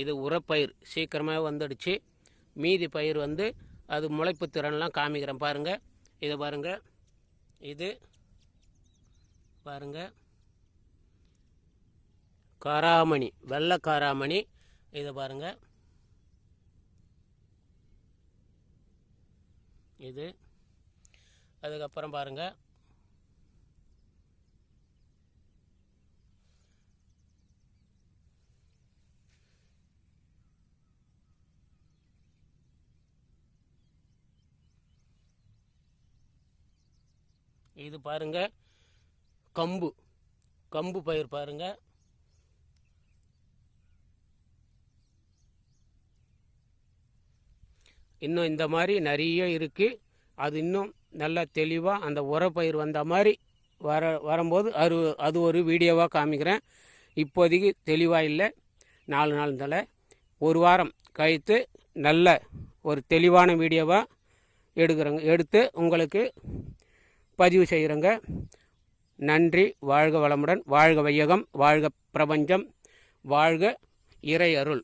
இது உரப்பயிர். சீக்கிரமாக வந்துடுச்சு. மீதி பயிர் வந்து அது முளைப்பு திறன்லாம் காமிக்கிறேன். பாருங்கள் இதை பாருங்கள் இது பாருங்கள் காராமணி. வெள்ளை காராமணி. இதை பாருங்கள் இது. அதுக்கப்புறம் பாருங்கள் இது பாருங்க. கம்பு. கம்பு பயிர் பாருங்க. இன்னும் இந்த மாதிரி நிறைய இருக்குது அது இன்னும் நல்லா தெளிவாக அந்த உரப்பயிர் வந்த மாதிரி வர வரும்போது அது அது ஒரு வீடியோவாக காமிக்கிறேன். இப்போதைக்கு தெளிவாக இல்லை. நாலு நாள் தலை. ஒரு வாரம் கழித்து நல்ல ஒரு தெளிவான வீடியோவாக எடுக்கிறேங்க. எடுத்து உங்களுக்கு பதிவு செய்கிறேங்க. நன்றி வாழ்க வளமுடன் வாழ்க வையகம் வாழ்க பிரபஞ்சம் வாழ்க இறை அருள்